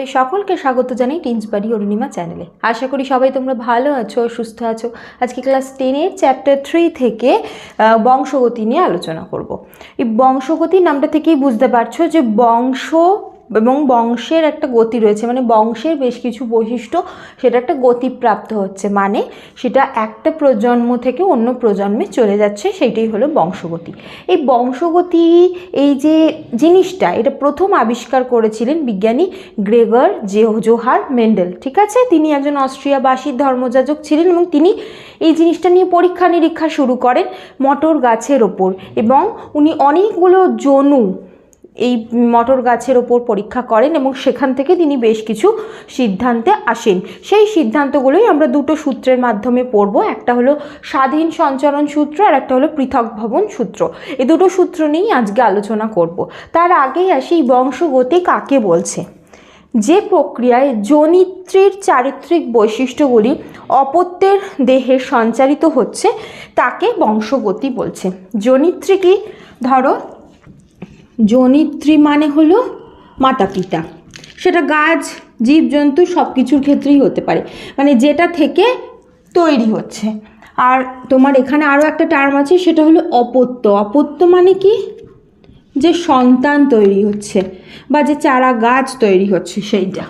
তোমাদের সকলকে স্বাগত জানাই টিন্স বাড়ি অরুণিমা চ্যানেলে। আশা করি সবাই তোমরা ভালো আছো, সুস্থ আছো। আজকে ক্লাস টেনের চ্যাপ্টার থ্রি থেকে বংশগতি নিয়ে আলোচনা করব। এই বংশগতি নামটা থেকেই বুঝতে পারছ যে বংশ এবং বংশের একটা গতি রয়েছে মানে বংশের বেশ কিছু বৈশিষ্ট্য সেটা একটা গতিপ্রাপ্ত হচ্ছে মানে সেটা একটা প্রজন্ম থেকে অন্য প্রজন্মে চলে যাচ্ছে, সেইটাই হলো বংশগতি। এই বংশগতি, এই যে জিনিসটা, এটা প্রথম আবিষ্কার করেছিলেন বিজ্ঞানী গ্রেগর জে জোহার মেন্ডেল, ঠিক আছে? তিনি একজন অস্ট্রিয়াবাসী ধর্মযাজক ছিলেন এবং তিনি এই জিনিসটা নিয়ে পরীক্ষা নিরীক্ষা শুরু করেন মটর গাছের ওপর এবং উনি অনেকগুলো জনু এই মটর গাছের ওপর পরীক্ষা করেন এবং সেখান থেকে তিনি বেশ কিছু সিদ্ধান্তে আসেন। সেই সিদ্ধান্তগুলোই আমরা দুটো সূত্রের মাধ্যমে পড়ব। একটা হলো স্বাধীন সঞ্চরণ সূত্র আর একটা হলো পৃথক ভবন সূত্র। এই দুটো সূত্র নিয়েই আজকে আলোচনা করব। তার আগেই আসি বংশগতি কাকে বলছে? যে প্রক্রিয়ায় জনিত্রীর চারিত্রিক বৈশিষ্ট্যগুলি অপত্যের দেহে সঞ্চারিত হচ্ছে, তাকে বংশগতি বলছে। জনিত্রী কি? ধরো জনিত্রী মানে হলো মাতা পিতা সেটা গাছ, জীবজন্তু সব কিছুর ক্ষেত্রেই হতে পারে। মানে যেটা থেকে তৈরি হচ্ছে। আর তোমার এখানে আরও একটা টার্ম আছে, সেটা হলো অপত্য। অপত্য মানে কি? যে সন্তান তৈরি হচ্ছে বা যে চারা গাছ তৈরি হচ্ছে সেইটা।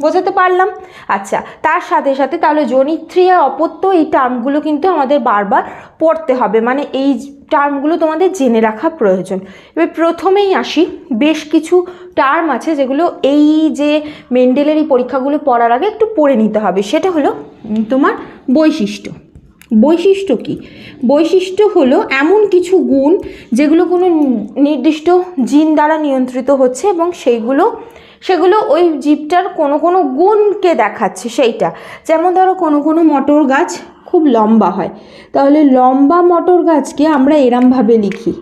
বোঝাতে পারলাম। আচ্ছা তার সাথে সাথে তাহলে জনিত্রী আর অপত্য, এই টার্মগুলো কিন্তু আমাদের বারবার পড়তে হবে। মানে এই টার্মগুলো তোমাদের জেনে রাখা প্রয়োজন। এবার প্রথমেই আসি, বেশ কিছু টার্ম আছে যেগুলো এই যে মেন্ডেলের এই পরীক্ষাগুলো পড়ার আগে একটু পড়ে নিতে হবে। সেটা হলো তোমার বৈশিষ্ট্য। বৈশিষ্ট্য কি? বৈশিষ্ট্য হলো এমন কিছু গুণ যেগুলো কোনো নির্দিষ্ট জিন দ্বারা নিয়ন্ত্রিত হচ্ছে এবং সেইগুলো সেগুলো ওই জীবটার কোনো কোনো গুণকে দেখাচ্ছে সেইটা। যেমন ধরো কোনো কোনো মটর গাছ খুব লম্বা হয়। তাহলে লম্বা মটর গাছকে আমরা এরমভাবে লিখি।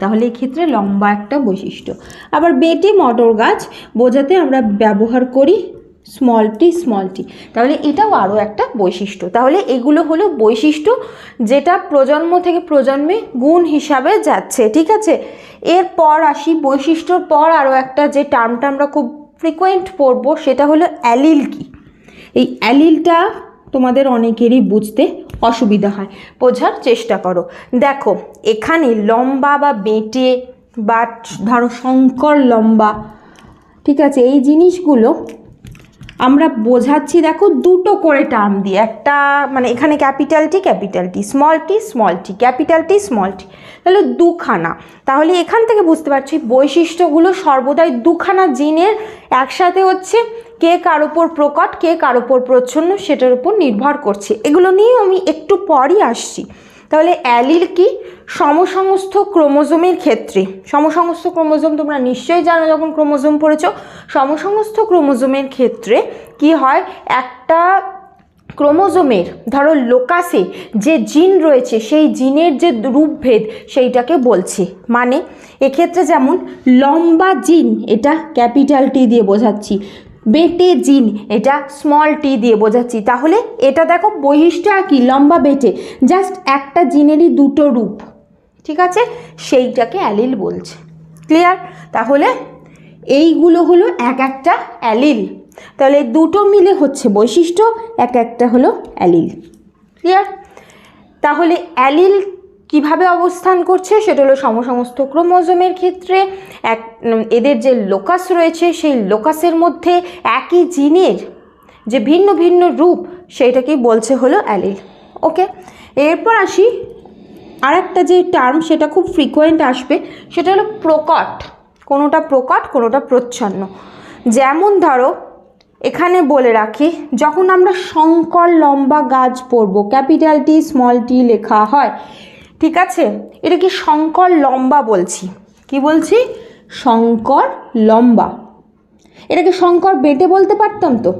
তাহলে এক্ষেত্রে লম্বা একটা বৈশিষ্ট্য। আবার বেটে মটর গাছ বোঝাতে আমরা ব্যবহার করি স্মল টি স্মল টি তাহলে এটাও আরও একটা বৈশিষ্ট্য। তাহলে এগুলো হলো বৈশিষ্ট্য যেটা প্রজন্ম থেকে প্রজন্মে গুণ হিসাবে যাচ্ছে, ঠিক আছে? এরপর আসি বৈশিষ্ট্যর পর আরও একটা যে টার্মটা আমরা খুব ফ্রিকোয়েন্ট পড়ব, সেটা হলো অ্যালিল কি? এই অ্যালিলটা তোমাদের অনেকেরই বুঝতে অসুবিধা হয়, বোঝার চেষ্টা করো। দেখো, এখানে লম্বা বা বেঁটে বা ধরো শঙ্কর লম্বা, ঠিক আছে? এই জিনিসগুলো আমরা বোঝাচ্ছি, দেখো, দুটো করে টার্ম দিয়ে। একটা মানে এখানে capital T capital T small T small T capital T small T তাহলে দুখানা। তাহলে এখান থেকে বুঝতে পারছি, বৈশিষ্ট্যগুলো সর্বদাই দুখানা জিনের একসাথে হচ্ছে কে কার ওপর প্রকট, কে কার ওপর প্রচ্ছন্ন, সেটার উপর নির্ভর করছে। এগুলো নিয়ে আমি একটু পরই আসছি। তাহলে অ্যালিল কি? সমসমস্ত ক্রোমোজোমের ক্ষেত্রে। সমসমস্ত ক্রোমোজোম তোমরা নিশ্চয়ই জানো যখন ক্রোমোজোম পড়েছ। সমসমস্ত ক্রোমোজোমের ক্ষেত্রে কি হয়? একটা ক্রোমোজোমের, ধরো লোকাসে যে জিন রয়েছে, সেই জিনের যে রূপভেদ সেইটাকে বলছে। মানে এক্ষেত্রে যেমন লম্বা জিন, এটা ক্যাপিটাল টি দিয়ে বোঝাচ্ছি, বেটে জিন, এটা স্মল টি দিয়ে বোঝাচ্ছি। তাহলে এটা দেখো বৈশিষ্ট্য একই লম্বা বেটে। জাস্ট একটা জিনেরই দুটো রূপ। ঠিক আছে? সেইটাকে অ্যালিল বলছে। ক্লিয়ার তাহলে এইগুলো হলো এক একটা অ্যালিল। তাহলে দুটো মিলে হচ্ছে বৈশিষ্ট্য, এক একটা হলো অ্যালিল। ক্লিয়ার তাহলে অ্যালিল কীভাবে অবস্থান করছে? সেটা হলো সমসমস্ত ক্রোমোজোমের ক্ষেত্রে এক এদের যে লোকাস রয়েছে, সেই লোকাসের মধ্যে একই জিনের যে ভিন্ন ভিন্ন রূপ, সেইটাকেই বলছে হলো অ্যালিল। ওকে এরপর আসি আর একটা যে টার্ম সেটা খুব ফ্রিকোয়েন্ট আসবে, সেটা হলো প্রকট। কোনোটা প্রকট, কোনোটা প্রচ্ছন্ন। যেমন ধরো, এখানে বলে রাখি, যখন আমরা শঙ্কর লম্বা গাছ পড়ব, ক্যাপিটাল টি স্মল টি লেখা হয়, ঠিক আছে? এটা কি শঙ্কর লম্বা বলছি। কি বলছি? শঙ্কর লম্বা। এটাকে শঙ্কর বেটে বলতে পারতাম তো,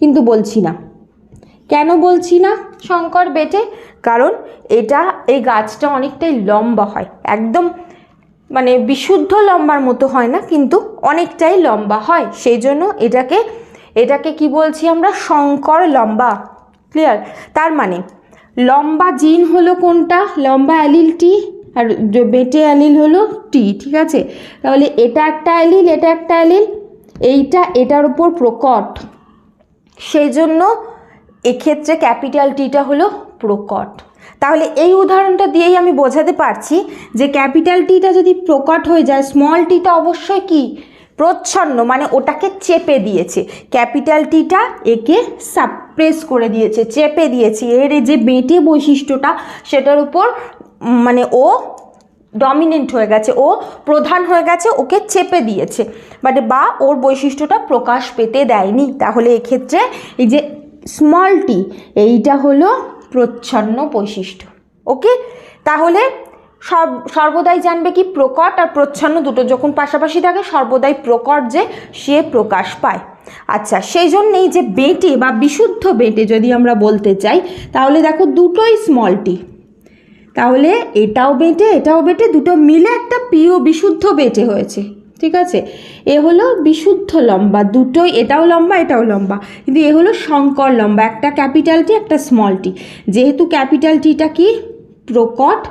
কিন্তু বলছি না। কেন বলছি না, শঙ্কর বেটে? কারণ এটা, এই গাছটা অনেকটাই লম্বা হয়। একদম মানে বিশুদ্ধ লম্বার মতো হয় না, কিন্তু অনেকটাই লম্বা হয়। সেই জন্য এটাকে এটাকে কি বলছি আমরা? শঙ্কর লম্বা। ক্লিয়ার তার মানে লম্বা জিন হলো কোনটা? লম্বা অ্যালিল টি, আর বেটে অ্যালিল হলো টি, ঠিক আছে? তাহলে এটা একটা অ্যালিল, এটা একটা অ্যালিল, এইটা, এটার উপর প্রকট। সেই জন্য এক্ষেত্রে ক্যাপিটাল টিটা হলো প্রকট তাহলে এই উদাহরণটা দিয়েই আমি বোঝাতে পারছি যে ক্যাপিটাল টিটা যদি প্রকট হয়ে যায় স্মল টিটা অবশ্যই কি? প্রচ্ছন্ন মানে ওটাকে চেপে দিয়েছে। ক্যাপিটাল টিটা একে সাপ্রেস করে দিয়েছে, চেপে দিয়েছে। এর যে বেঁটে বৈশিষ্ট্যটা, সেটার উপর মানে ও ডমিনেন্ট হয়ে গেছে, ও প্রধান হয়ে গেছে, ওকে চেপে দিয়েছে। বাট বা ওর বৈশিষ্ট্যটা প্রকাশ পেতে দেয়নি। তাহলে এক্ষেত্রে এই যে স্মল টি এইটা হলো প্রচ্ছন্ন বৈশিষ্ট্য ওকে তাহলে সব, সর্বদাই জানবে কি প্রকট আর প্রচ্ছন্ন দুটো যখন পাশাপাশি থাকে, সর্বদাই প্রকট যে সে প্রকাশ পায়। আচ্ছা সেই জন্যেই যে বেটে বা বিশুদ্ধ বেটে যদি আমরা বলতে চাই, তাহলে দেখো দুটোই স্মল টি তাহলে এটাও বেটে এটাও বেটে, দুটো মিলে একটা পিও বিশুদ্ধ বেটে হয়েছে। ঠিক আছে? এ হলো বিশুদ্ধ লম্বা, দুটোই এটাও লম্বা এটাও লম্বা। কিন্তু এ হলো শঙ্কর লম্বা, একটা ক্যাপিটাল টি, একটা স্মল টি। যেহেতু ক্যাপিটাল টিটা কি? প্রকট।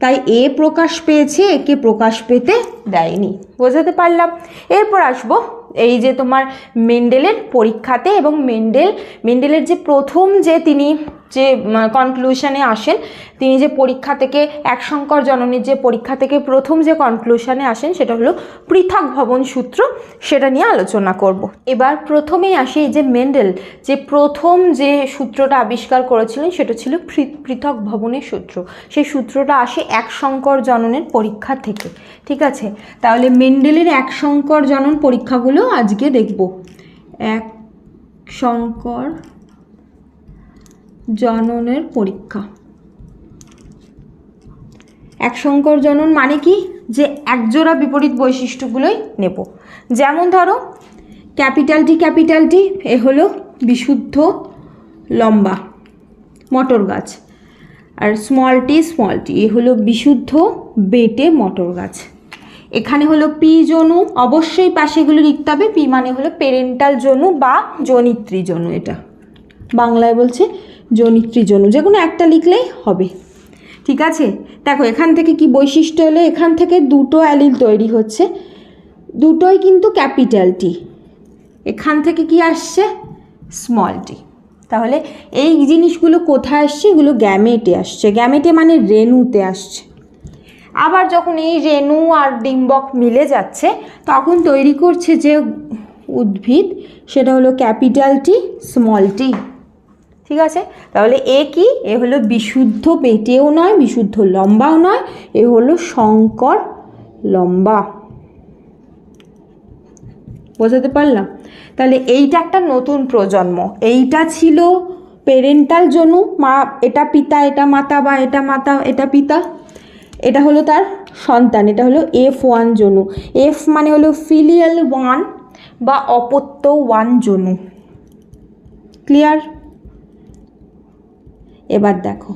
তাই এ প্রকাশ পেয়েছে, একে প্রকাশ পেতে দেয়নি। বোঝাতে পারলাম? এরপর আসব এই যে তোমার মেন্ডেলের পরীক্ষাতে এবং মেন্ডেল, মেন্ডেলের যে প্রথম যে তিনি যে কনক্লুশনে আসেন, তিনি যে পরীক্ষা থেকে, এক সংকর জননীর যে পরীক্ষা থেকে প্রথম যে কনক্লুশনে আসেন, সেটা হলো পৃথক ভবন সূত্র, সেটা নিয়ে আলোচনা করব। এবার প্রথমেই আসি এই যে মেন্ডেল যে প্রথম যে সূত্রটা আবিষ্কার করেছিলেন, সেটা ছিল পৃথক ভবনের সূত্র। সেই সূত্রটা আসে এক সংকর জননের পরীক্ষা থেকে। ঠিক আছে? তাহলে মেন্ডেলের এক সংকর জনন পরীক্ষাগুলো আজকে দেখব। এক সংকর জননের পরীক্ষা। এক সংকর জনন মানে কি? যে একজোড়া বিপরীত বৈশিষ্ট্যগুলোই নেব। যেমন ধরো, ক্যাপিটাল টি ক্যাপিটাল টি, এ হলো বিশুদ্ধ লম্বা মটর গাছ। আর স্মল টি স্মল টি, এ হলো বিশুদ্ধ বেটে মটর গাছ। এখানে হলো পি জনু, অবশ্যই পাশেগুলো লিখতে হবে। পি মানে হলো পেরেন্টাল জনু বা জনিত্রী জনু এটা। বাংলায় বলছে জনু যে কোনো একটা লিখলেই হবে। ঠিক আছে? দেখো, এখান থেকে কি বৈশিষ্ট্য হলো এখান থেকে দুটো অ্যালিল তৈরি হচ্ছে। দুটোই কিন্তু ক্যাপিটাল টি। এখান থেকে কি আসছে? Small T. তাহলে এই জিনিসগুলো কোথায় আসছে? এগুলো গ্যামেটে আসছে। গ্যামেটে মানে রেণুতে আসছে। আবার যখন এই রেণু আর ডিম্বক মিলে যাচ্ছে, তখন তৈরি করছে যে উদ্ভিদ, সেটা হলো ক্যাপিটাল টি, স্মল টি। ঠিক আছে? তাহলে এ কি? এ হলো বিশুদ্ধ পেটেও নয়, বিশুদ্ধ লম্বাও নয়, এ হলো শঙ্কর লম্বা। বোঝাতে পারলাম? তাহলে এইটা একটা নতুন প্রজন্ম। এইটা ছিল পেরেন্টাল জনু। মা, এটা পিতা, এটা মাতা বা এটা মাতা, এটা পিতা। এটা হলো তার সন্তান, এটা হলো এফ ওয়ান জনু। এফ মানে হলো ফিলিয়াল ওয়ান বা অপত্য ওয়ান জনু। ক্লিয়ার এবার দেখো।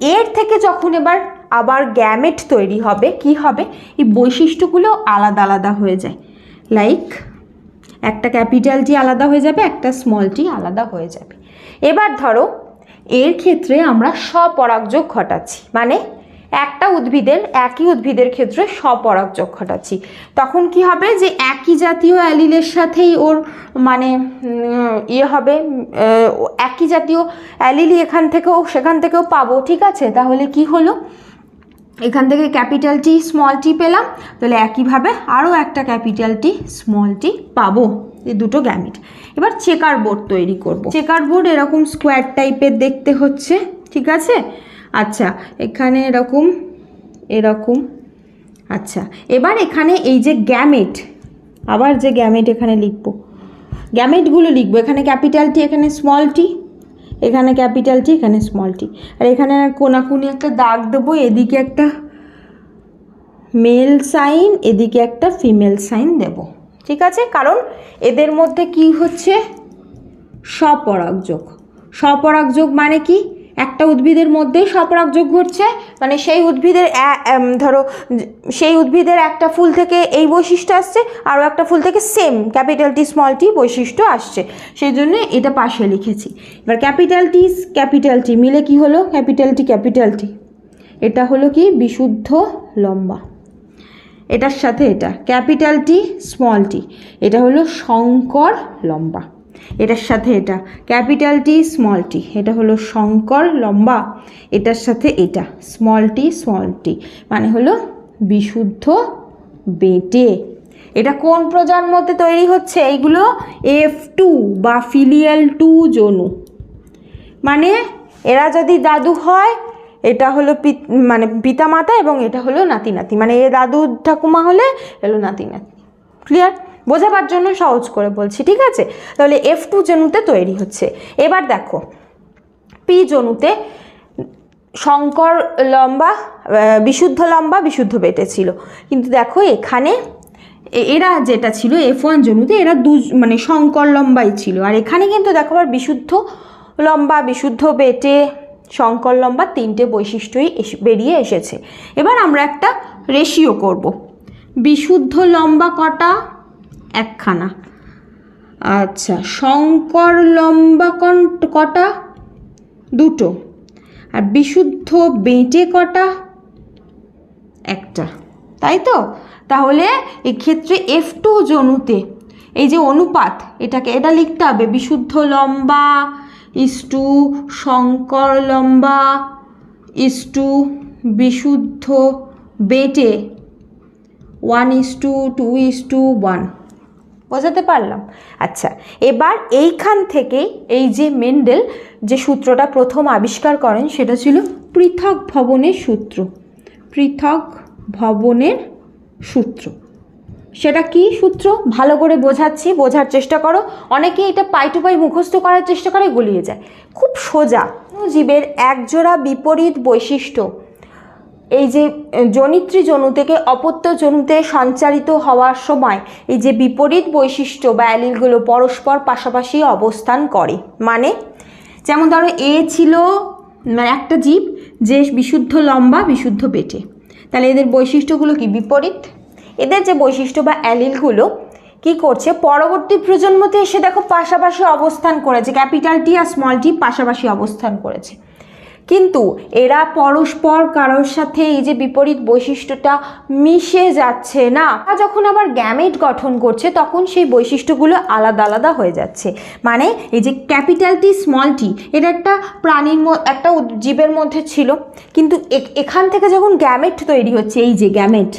এর থেকে যখন এবার আবার গ্যামেট তৈরি হবে, কি হবে? এই বৈশিষ্ট্যগুলো আলাদা আলাদা হয়ে যায়। লাইক একটা ক্যাপিটাল টি আলাদা হয়ে যাবে, একটা স্মল টি আলাদা হয়ে যাবে। এবার ধরো, এর ক্ষেত্রে আমরা স্বপরাগযোগ ঘটাচ্ছি। মানে একটা উদ্ভিদের একই উদ্ভিদের ক্ষেত্রে স্বপরাগযোগ ঘটাচ্ছি। তখন কি হবে যে একই জাতীয় অ্যালিলের সাথেই ওর মানে ইয়ে হবে একই জাতীয় অ্যালিলি এখান থেকেও, সেখান থেকেও পাবো, ঠিক আছে? তাহলে কি হলো? এখান থেকে ক্যাপিটাল টি, স্মল টি পেলাম। তাহলে একইভাবে আরও একটা ক্যাপিটাল টি, স্মল টি পাবো। এই দুটো গ্যামিট। এবার চেকার বোর্ড তৈরি করব। চেকার বোর্ড এরকম স্কোয়ার টাইপের দেখতে হচ্ছে, ঠিক আছে? আচ্ছা এখানে এরকম এরকম আচ্ছা এবার এখানে এই যে গ্যামেট আবার যে গ্যামেট এখানে লিখব। গ্যামেটগুলো লিখব, এখানে ক্যাপিটাল টি এখানে স্মল টি এখানে ক্যাপিটাল টি এখানে স্মল টি আর এখানে কোনাকুনি একটা দাগ দেবো, এদিকে একটা মেল সাইন এদিকে একটা ফিমেল সাইন দেব। ঠিক আছে? কারণ এদের মধ্যে কি হচ্ছে? স্বপরাগযোগ। স্বপরাগযোগ মানে কি? একটা উদ্ভিদের মধ্যেই স্বপরাগযোগ ঘটছে। মানে সেই উদ্ভিদের ধরো, সেই উদ্ভিদের একটা ফুল থেকে এই বৈশিষ্ট্য আসছে, আরও একটা ফুল থেকে same capital T small T বৈশিষ্ট্য আসছে। সেই জন্য এটা পাশে লিখেছি। এবার ক্যাপিটাল টি ক্যাপিটাল টি মিলে কি হলো? ক্যাপিটাল টি ক্যাপিটাল টি এটা হলো কি? বিশুদ্ধ লম্বা। এটার সাথে এটা। ক্যাপিটাল টি স্মল টি এটা হলো শঙ্কর লম্বা। এটার সাথে এটা। Capital T, small T. এটা হলো শঙ্কর, লম্বা। এটার সাথে এটা। Small T small T. মানে হলো বিশুদ্ধ বেটে। এটা কোন প্রজন্মতে তৈরি হচ্ছে? এইগুলো এফ টু বা ফিলিয়াল টু জনু। মানে এরা যদি দাদু হয়, এটা হলো মানে পিতামাতা এবং এটা হলো নাতি নাতি মানে এ দাদু ঠাকুমা হলে এলো নাতি নাতি ক্লিয়ার? বোঝাবার জন্য সহজ করে বলছি, ঠিক আছে? তাহলে এফ টু জনুতে তৈরি হচ্ছে। এবার দেখো পি জনুতে শঙ্কর লম্বা বিশুদ্ধ লম্বা, বিশুদ্ধ বেটে ছিল। কিন্তু দেখো এখানে এরা যেটা ছিল এফ ওয়ান জনুতে এরা দু মানে শঙ্কর লম্বাই ছিল। আর এখানে কিন্তু দেখো আবার বিশুদ্ধ লম্বা, বিশুদ্ধ বেটে শঙ্কর লম্বা তিনটে বৈশিষ্ট্যই বেরিয়ে এসেছে। এবার আমরা একটা রেশিও করব। বিশুদ্ধ লম্বা কটা? একখানা। আচ্ছা শঙ্কর লম্বা কটা? দুটো। আর বিশুদ্ধ বেঁটে কটা? একটা। তাই তো? তাহলে এক্ষেত্রে এফ টু জনুতে এই যে অনুপাত, এটাকে, এটা লিখতে হবে, বিশুদ্ধ লম্বা ইস টু শঙ্কর লম্বা ইস টু বিশুদ্ধ বেটে one is to two is to one বোঝাতে পারলাম। আচ্ছা এবার এইখান থেকেই এই যে মেন্ডেল, যে সূত্রটা প্রথম আবিষ্কার করেন সেটা ছিল পৃথক ভবনের সূত্র। পৃথক ভবনের সূত্র। সেটা কি সূত্র? ভালো করে বোঝাচ্ছি, বোঝার চেষ্টা করো। অনেকে এটা পাই টু পাই মুখস্থ করার চেষ্টা করে গুলিয়ে যায়। খুব সোজা। জীবের একজোড়া বিপরীত বৈশিষ্ট্য। এই যে জনিত্রী জনু থেকে অপত্য জনুতে সঞ্চারিত হওয়ার সময় এই যে বিপরীত বৈশিষ্ট্য বা অ্যালিলগুলো পরস্পর পাশাপাশি অবস্থান করে। মানে যেমন ধরো এ ছিল মানে একটা জীব যে বিশুদ্ধ লম্বা, বিশুদ্ধ পেটে। তাহলে এদের বৈশিষ্ট্যগুলো কি? বিপরীত। এদের যে বৈশিষ্ট্য বা অ্যালিলগুলো কি করছে? পরবর্তী প্রজন্মতে এসে দেখো পাশাপাশি অবস্থান করেছে। ক্যাপিটাল টি আর স্মল টি পাশাপাশি অবস্থান করেছে। কিন্তু এরা পরস্পর কারোর সাথে এই যে বিপরীত বৈশিষ্ট্যটা মিশে যাচ্ছে না। যখন আবার গ্যামেট গঠন করছে, তখন সেই বৈশিষ্ট্যগুলো আলাদা আলাদা হয়ে যাচ্ছে। মানে এই যে ক্যাপিটাল টি, স্মল টি এটা একটা প্রাণীর একটা জীবের মধ্যে ছিল। কিন্তু এখান থেকে যখন গ্যামেট তৈরি হচ্ছে, এই যে গ্যামেট,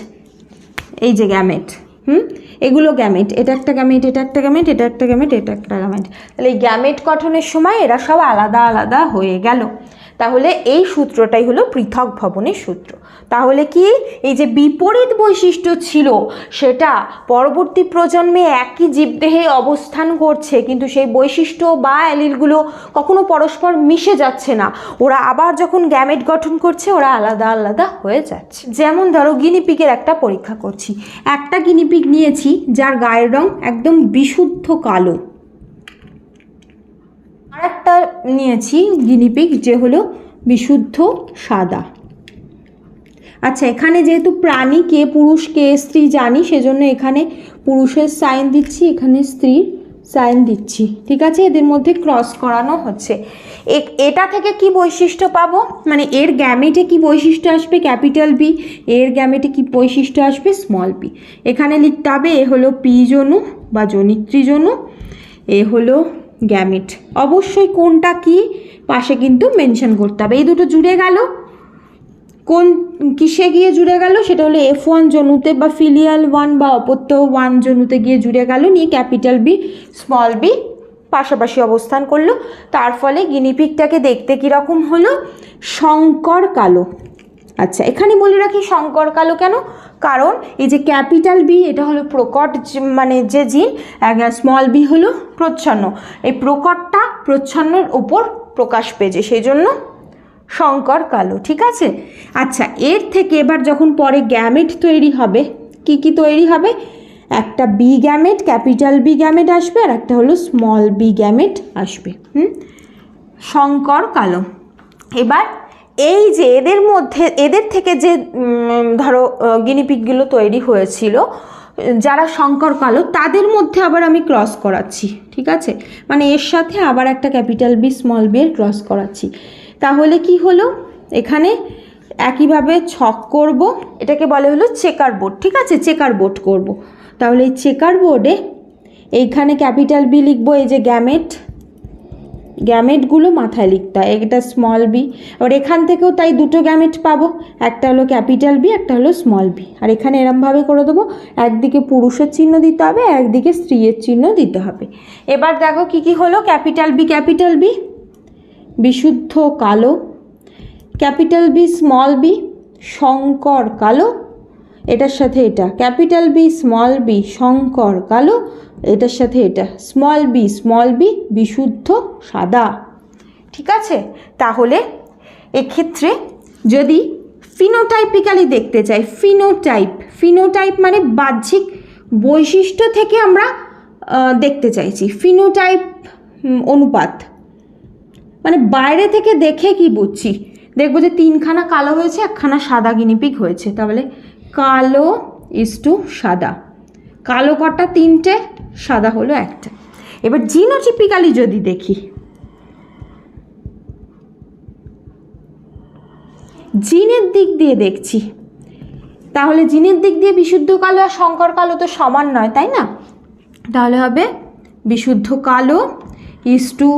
এই যে গ্যামেট, হুম? এগুলো গ্যামেট, এটা একটা গ্যামেট, এটা একটা গ্যামেট, এটা একটা গ্যামেট, এটা একটা গ্যামেট। তাহলে এই গ্যামেট গঠনের সময় এরা সব আলাদা আলাদা হয়ে গেল। তাহলে এই সূত্রটাই হলো পৃথক ভবনের সূত্র। তাহলে কি এই যে বিপরীত বৈশিষ্ট্য ছিল, সেটা পরবর্তী প্রজন্মে একই জীবদেহে অবস্থান করছে, কিন্তু সেই বৈশিষ্ট্য বা অ্যালিলগুলো কখনো পরস্পর মিশে যাচ্ছে না। ওরা আবার যখন গ্যামেট গঠন করছে, ওরা আলাদা আলাদা হয়ে যাচ্ছে। যেমন ধরো গিনিপিগের একটা পরীক্ষা করছি। একটা গিনিপিগ নিয়েছি, যার গায়ের রং একদম বিশুদ্ধ কালো। আর একটা নিয়েছি গিনিপিগ যে হলো বিশুদ্ধ সাদা। আচ্ছা এখানে যেহেতু প্রাণী কে, পুরুষ কে, স্ত্রী জানি, সেজন্য এখানে পুরুষের সাইন দিচ্ছি, এখানে স্ত্রীর সাইন দিচ্ছি। ঠিক আছে? এদের মধ্যে ক্রস করানো হচ্ছে। এটা থেকে কি বৈশিষ্ট্য পাবো? মানে এর গ্যামেটে কি বৈশিষ্ট্য আসবে? ক্যাপিটাল বি এর গ্যামেটে কি বৈশিষ্ট্য আসবে? স্মল পি এখানে লিখতে হবে, এ হলো পি জনু বা জনিত্রী জনু এ হলো গ্যামেট। অবশ্যই কোনটা কি, পাশে কিন্তু মেনশন করতে হবে। এই দুটো জুড়ে গেল। কোন, কিসে গিয়ে জুড়ে গেল? সেটা হলো এফ ওয়ান জনুতে বা ফিলিয়াল ওয়ান বা অপত্য ওয়ান জনুতে গিয়ে জুড়ে গেল। নিয়ে ক্যাপিটাল বি স্মল বি পাশাপাশি অবস্থান করল। তার ফলে গিনিপিকটাকে দেখতে কীরকম হলো? শঙ্কর কালো। আচ্ছা এখানে বলে রাখি শঙ্কর কালো কেন? কারণ এই যে ক্যাপিটাল বি এটা হলো প্রকট মানে যে জিন স্মল বি হলো প্রচ্ছন্ন। এই প্রকটটা প্রচ্ছন্নর ওপর প্রকাশ পেয়েছে সেই জন্য শঙ্কর কালো, ঠিক আছে? আচ্ছা এর থেকে এবার যখন পরে গ্যামেট তৈরি হবে, কি কি তৈরি হবে? একটা B gamete capital B gamete আসবে, আর একটা হলো স্মল বি গ্যামেট আসবে। হুম? শঙ্কর কালো। এবার এই যে এদের মধ্যে, এদের থেকে যে ধরো গিনিপিকগুলো তৈরি হয়েছিল, যারা শঙ্কর কালো, তাদের মধ্যে আবার আমি ক্রস করাচ্ছি, ঠিক আছে? মানে এর সাথে আবার একটা ক্যাপিটাল বি স্মল বি এর ক্রস করাচ্ছি। তাহলে কি হলো? এখানে একইভাবে ছক করব, এটাকে বলে হলো চেকার বোর্ড ঠিক আছে? চেকার বোর্ড করব। তাহলে এই চেকার বোর্ডে এইখানে ক্যাপিটাল বি লিখব, এই যে গ্যামেট গ্যামেটগুলো মাথায় লিখতে হয়। এটা স্মল বি আর এখান থেকেও তাই দুটো গ্যামেট পাবো। একটা হলো ক্যাপিটাল বি একটা হলো স্মল বি আর এখানে এরমভাবে করে দেবো। একদিকে পুরুষের চিহ্ন দিতে হবে একদিকে স্ত্রীর চিহ্ন দিতে হবে। এবার দেখো কি কি হলো? ক্যাপিটাল বি ক্যাপিটাল বি বিশুদ্ধ কালো। ক্যাপিটাল বি স্মল বি শঙ্কর কালো। এটার সাথে এটা। ক্যাপিটাল বি স্মল বি শঙ্কর কালো। এটার সাথে এটা। স্মল বি স্মল বি বিশুদ্ধ, সাদা। ঠিক আছে? তাহলে এক্ষেত্রে যদি ফিনোটাইপিক্যালি দেখতে চাই ফিনোটাইপ ফিনোটাইপ মানে বাহ্যিক বৈশিষ্ট্য থেকে আমরা দেখতে চাইছি। ফিনোটাইপ অনুপাত। মানে বাইরে থেকে দেখে কি বুঝছি? দেখব যে তিনখানা কালো হয়েছে, একখানা সাদা গিনিপিক হয়েছে। তাহলে কালো ইস টু সাদা। কালো কটা তিনটে, সাদা হলো একটা। এবার জিনোটিপিক্যালি যদি দেখি। জিনের দিক দিয়ে দেখছি। তাহলে জিনের দিক দিয়ে বিশুদ্ধ কালো আর শঙ্কর কালো তো সমান নয়, তাই না? তাহলে হবে বিশুদ্ধ কালো ইস টু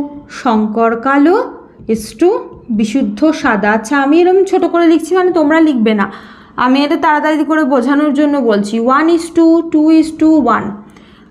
শঙ্কর কালো ইস টু বিশুদ্ধ সাদা। আচ্ছা আমি এরকম ছোটো করে লিখছি মানে তোমরা লিখবে না। আমি এটা তাড়াতাড়ি করে বোঝানোর জন্য বলছি one is to two is to one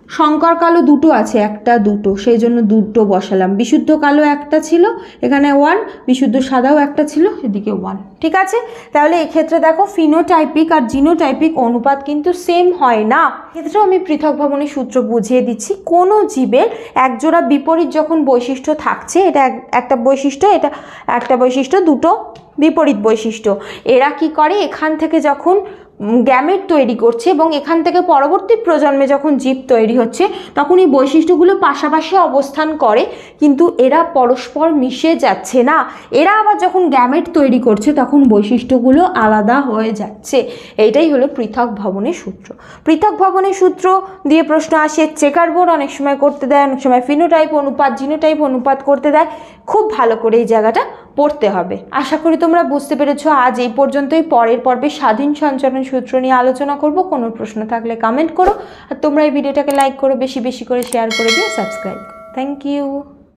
Shankar কালো দুটো আছে, একটা দুটো, সেই জন্য দুটো বসালাম। বিশুদ্ধ কালো একটা ছিল, এখানে ওয়ান বিশুদ্ধ সাদাও একটা ছিল, এদিকে ওয়ান ঠিক আছে? তাহলে এক্ষেত্রে দেখো ফিনোটাইপিক আর জিনোটাইপিক অনুপাত কিন্তু সেম হয় না। ক্ষেত্রেও আমি পৃথক ভবনের সূত্র বুঝিয়ে দিচ্ছি, কোনো জীবের একজোড়া বিপরীত যখন বৈশিষ্ট্য থাকছে, এটা এক- একটা বৈশিষ্ট্য, এটা একটা বৈশিষ্ট্য, দুটো বিপরীত বৈশিষ্ট্য। এরা কি করে? এখান থেকে যখন গ্যামেট তৈরি করছে এবং এখান থেকে পরবর্তী প্রজন্মে যখন জীব তৈরি হচ্ছে, তখন এই বৈশিষ্ট্যগুলো পাশাপাশি অবস্থান করে, কিন্তু এরা পরস্পর মিশে যাচ্ছে না। এরা আবার যখন গ্যামেট তৈরি করছে, তখন বৈশিষ্ট্যগুলো আলাদা হয়ে যাচ্ছে। এইটাই হলো পৃথক ভবনের সূত্র। পৃথক ভবনের সূত্র দিয়ে প্রশ্ন আসে, চেকার বোর্ড অনেক সময় করতে দেয়, অনেক সময় ফিনোটাইপ অনুপাত, জিনোটাইপ অনুপাত করতে দেয়। খুব ভালো করে এই জায়গাটা পড়তে হবে। আশা করি তোমরা বুঝতে পেরেছ, আজ এই পর্যন্তই। পরের পর্বে স্বাধীন সঞ্চালন সূত্র নিয়ে আলোচনা করব। কোনো প্রশ্ন থাকলে কমেন্ট করো। আর তোমরা এই ভিডিওটাকে লাইক করো, বেশি বেশি করে শেয়ার করে দিও সাবস্ক্রাইব করো। Thank you